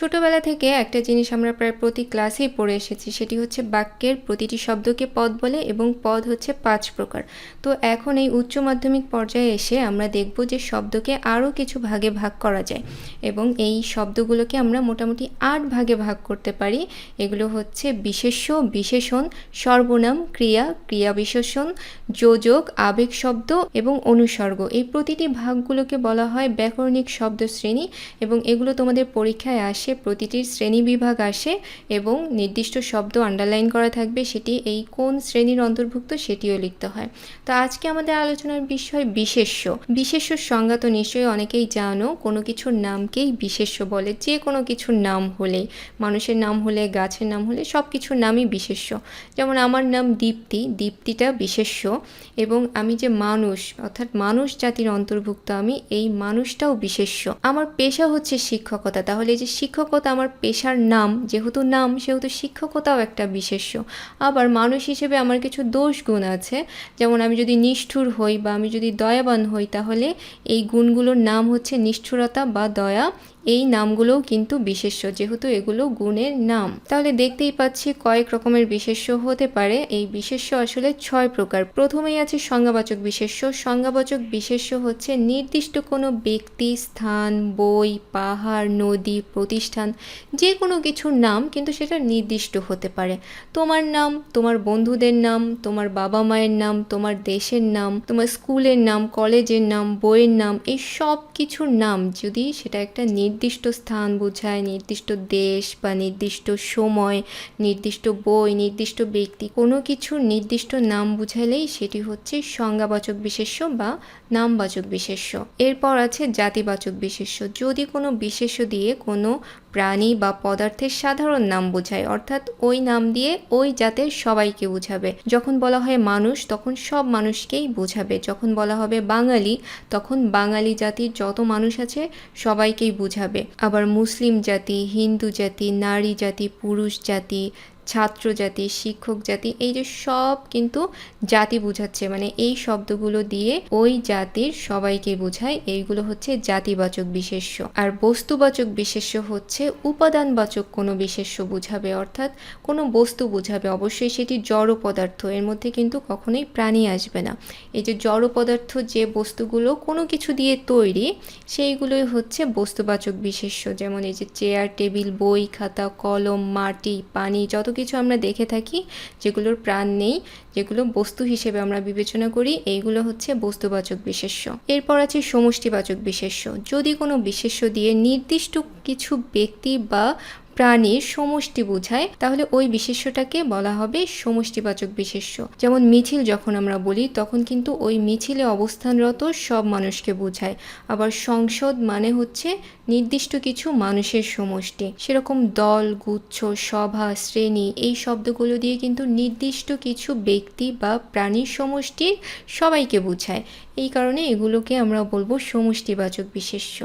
ছোটবেলা থেকে একটা জিনিস আমরা প্রায় প্রতি ক্লাসেই পড়ে এসেছি, সেটি হচ্ছে বাক্যের প্রতিটি শব্দকে পদ বলে এবং পদ হচ্ছে পাঁচ প্রকার। তো এখন এই উচ্চ মাধ্যমিক পর্যায়ে এসে আমরা দেখব যে শব্দকে আরও কিছু ভাগে ভাগ করা যায় এবং এই শব্দগুলোকে আমরা মোটামুটি আট ভাগে ভাগ করতে পারি। এগুলো হচ্ছে বিশেষ্য, বিশেষণ, সর্বনাম, ক্রিয়া ক্রিয়া বিশেষণ যোজক, আবেগ শব্দ এবং অনুসর্গ। এই প্রতিটি ভাগগুলোকে বলা হয় ব্যাকরণিক শব্দ শ্রেণি এবং এগুলো তোমাদের পরীক্ষায় আসে প্রতিটির শ্রেণি বিভাগ আসে এবং নির্দিষ্ট শব্দ আন্ডারলাইন করা থাকবে, সেটি এই কোন শ্রেণির অন্তর্ভুক্ত সেটিও লিখতে হয়। তো আজকে আমাদের আলোচনার বিষয় বিশেষ্য। বিশেষ্য সংজ্ঞা তো নিশ্চয়ই অনেকেই জানো, কোনো কিছুর নামকেই বিশেষ্য বলে, যে কোনো কিছুর নাম হলে, মানুষের নাম হলে, গাছের নাম হলে সব কিছুর নামই বিশেষ্য। যেমন আমার নাম দীপ্তি, দীপ্তিটা বিশেষ্য এবং আমি যে মানুষ, অর্থাৎ মানুষ জাতির অন্তর্ভুক্ত আমি, এই মানুষটাও বিশেষ্য। আমার পেশা হচ্ছে শিক্ষকতা, তাহলে যে শিক্ষকতা আমার পেশার নাম। যেহেতু নাম, সেহেতু শিক্ষকতাও একটা বিশেষ্য। আবার মানুষ হিসেবে আমার কিছু দোষ গুণ আছে। যেমন আমি যদি নিষ্ঠুর হই বা আমি যদি দয়াবান হই, তাহলে এই গুণগুলোর নাম হচ্ছে নিষ্ঠুরতা বা দয়া। এই নামগুলোও কিন্তু বিশেষ্য, যেহেতু এগুলো গুণের নাম। তাহলে দেখতেই পাচ্ছি কয়েক রকমের বিশেষ্য হতে পারে। এই বিশেষ্য আসলে ছয় প্রকার। প্রথমেই আছে সংজ্ঞাবাচক বিশেষ্য। সংজ্ঞাবাচক বিশেষ্য হচ্ছে নির্দিষ্ট কোনো ব্যক্তি, স্থান, বই, পাহাড়, নদী, প্রতিষ্ঠান যে কোনো কিছুর নাম কিন্তু সেটা নির্দিষ্ট হতে পারে। তোমার নাম, তোমার বন্ধুদের নাম, তোমার বাবা মায়ের নাম, তোমার দেশের নাম, তোমার স্কুলের নাম, কলেজের নাম, বইয়ের নাম, এই সব কিছুর নাম যদি সেটা একটা নির্দিষ্ট স্থান বোঝায়, নির্দিষ্ট দেশ বা নির্দিষ্ট সময়, নির্দিষ্ট বই, নির্দিষ্ট ব্যক্তি, কোনো কিছুর নির্দিষ্ট নাম বুঝালেই সেটি হচ্ছে সংজ্ঞাবাচক বিশেষ্য বা নামবাচক বিশেষ্য। এরপর আছে জাতিবাচক বিশেষ্য। যদি কোনো বিশেষ্য দিয়ে কোনো প্রাণী বা পদার্থের সাধারণ নাম বোঝায়, অর্থাৎ ওই নাম দিয়ে ওই জাতের সবাইকে বোঝাবে। যখন বলা হয় মানুষ, তখন সব মানুষকেই বোঝাবে। যখন বলা হবে বাঙালি, তখন বাঙালি জাতির যত মানুষ আছে, সবাইকেই বোঝাবে। আবার মুসলিম জাতি হিন্দু জাতি নারী জাতি পুরুষ জাতি ছাত্র জাতি, শিক্ষক জাতি, এই যে সব কিন্তু জাতি বোঝাচ্ছে। মানে এই শব্দগুলো দিয়ে ওই জাতির সবাইকে বোঝায়। এইগুলো হচ্ছে জাতিবাচক বিশেষ্য। আর বস্তুবাচক বিশেষ্য হচ্ছে উপাদানবাচক কোনো বিশেষ্য বোঝাবে, অর্থাৎ কোনো বস্তু বোঝাবে। অবশ্যই সেটি জড় পদার্থ, এর মধ্যে কিন্তু কখনোই প্রাণী আসবে না। এই যে জড় পদার্থ যে বস্তুগুলো কোনো কিছু দিয়ে তৈরি, সেইগুলোই হচ্ছে বস্তুবাচক বিশেষ্য। যেমন এই যে চেয়ার, টেবিল, বই, খাতা, কলম, মাটি, পানি, যত কিছু আমরা দেখে থাকি, যেগুলোর প্রাণ নেই, যেগুলো বস্তু হিসেবে আমরা বিবেচনা করি, এইগুলো হচ্ছে বস্তুবাচক বিশেষ্য। এরপর আছে সমষ্টিবাচক বিশেষ্য। যদি কোনো বিশেষ্য দিয়ে নির্দিষ্ট কিছু ব্যক্তি বা প্রাণীর সমষ্টি বোঝায়, তাহলে ওই বিশেষ্যটাকে বলা হবে সমষ্টিবাচক বিশেষ্য। যেমন মিছিল যখন আমরা বলি, তখন কিন্তু ওই মিছিলে অবস্থানরত সব মানুষকে বোঝায়। আবার সংসদ মানে হচ্ছে নির্দিষ্ট কিছু মানুষের সমষ্টি। সেরকম দল, গুচ্ছ, সভা, শ্রেণি, এই শব্দগুলো দিয়ে কিন্তু নির্দিষ্ট কিছু ব্যক্তি বা প্রাণীর সমষ্টির সবাইকে বোঝায়। এই কারণে এগুলোকে আমরা বলব সমষ্টিবাচক বিশেষ্য।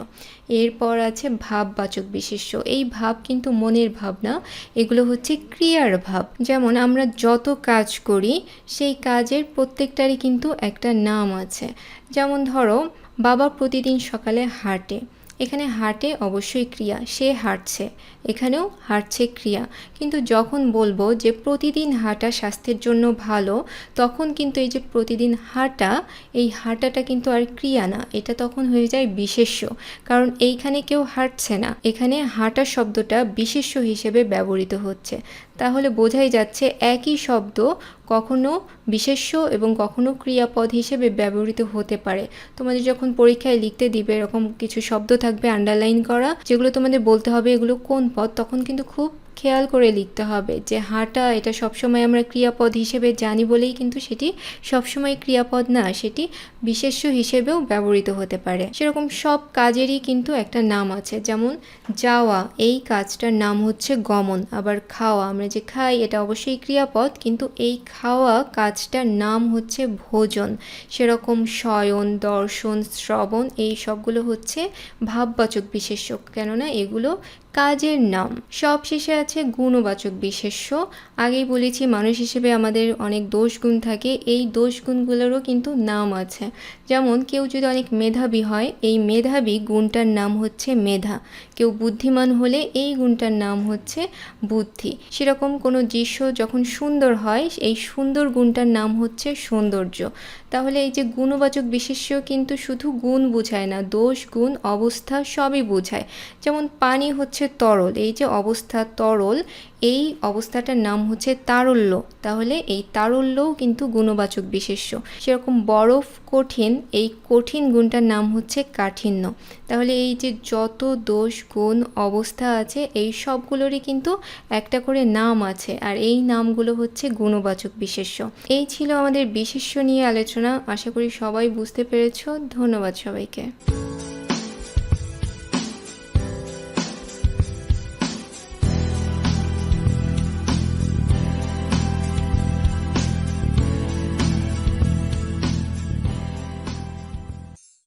এরপর আছে ভাববাচক বিশেষ্য। এই ভাব কিন্তু মনের ভাব না এগুলো হচ্ছে ক্রিয়ার ভাব। যেমন আমরা যত কাজ করি, সেই কাজের প্রত্যেকটারই কিন্তু একটা নাম আছে। যেমন ধরো, বাবা প্রতিদিন সকালে হাঁটে। এখানে হাঁটে অবশ্যই ক্রিয়া, সে হাঁটছে। এখানেও হাঁটছে ক্রিয়া। কিন্তু যখন বলব যে প্রতিদিন হাঁটা স্বাস্থ্যের জন্য ভালো, তখন কিন্তু এই যে প্রতিদিন হাঁটা, এই হাঁটাটা কিন্তু আর ক্রিয়া না। এটা তখন হয়ে যায় বিশেষ্য। কারণ এইখানে কেউ হাঁটছে না। এখানে হাঁটা শব্দটা বিশেষ্য হিসেবে ব্যবহৃত হচ্ছে। তাহলে বোঝাই যাচ্ছে একই শব্দ কখনো বিশেষ্য এবং কখনো ক্রিয়াপদ হিসেবে ব্যবহৃত হতে পারে। তোমাদের যখন পরীক্ষায় লিখতে দিবে, এরকম কিছু শব্দ থাকবে আন্ডারলাইন করা, যেগুলো তোমাদের বলতে হবে এগুলো কোন পদ, তখন কিন্তু খুব খেয়াল করে লিখতে হবে যে হাঁটা এটা সবসময় আমরা ক্রিয়াপদ হিসেবে জানি বলেই কিন্তু সেটি সবসময় ক্রিয়াপদ না, সেটি বিশেষ্য হিসেবেও ব্যবহৃত হতে পারে। সেরকম সব কাজেরই কিন্তু একটা নাম আছে, যেমন যাওয়া, এই কাজটার নাম হচ্ছে গমন। আবার খাওয়া, আমরা যে খাই এটা অবশ্যই ক্রিয়াপদ, কিন্তু এই খাওয়া কাজটার নাম হচ্ছে ভোজন। সেরকম শয়ন, দর্শন, শ্রবণ, এই সবগুলো হচ্ছে ভাববাচক বিশেষ্য। কেননা এগুলো কাজের নাম। সব শেষে আছে গুণবাচক বিশেষ্য। আগেই বলেছি, মানুষ হিসেবে আমাদের অনেক দোষ গুণ থাকে। এই দোষ গুণগুলোরও কিন্তু নাম আছে। যেমন, কেউ যদি অনেক মেধাবী হয়, এই মেধাবী গুণটার নাম হচ্ছে মেধা। কেউ বুদ্ধিমান হলে এই গুণটার নাম হচ্ছে বুদ্ধি। সেরকম কোনো দৃশ্য যখন সুন্দর হয়, এই সুন্দর গুণটার নাম হচ্ছে সৌন্দর্য। তাহলে এই যে গুণবাচক বিশেষ্য কিন্তু শুধু গুণ বোঝায় না, দোষ, গুণ, অবস্থা সবই বোঝায়। যেমন পানি হচ্ছে তরল, এই যে অবস্থা তরল এই অবস্থাটার নাম হচ্ছে তারল্য। তাহলে এই তারল্যও কিন্তু গুণবাচক বিশেষ্য। সেরকম বরফ, কঠিন, এই কঠিন গুণটার নাম হচ্ছে কাঠিন্য। তাহলে এই যে যত দোষ, গুণ, অবস্থা আছে, এই সবগুলোরই কিন্তু একটা করে নাম আছে। আর এই নামগুলো হচ্ছে গুণবাচক বিশেষ্য। এই ছিল আমাদের বিশেষ্য নিয়ে আলোচনা। আশা করি সবাই বুঝতে পেরেছ। ধন্যবাদ সবাইকে।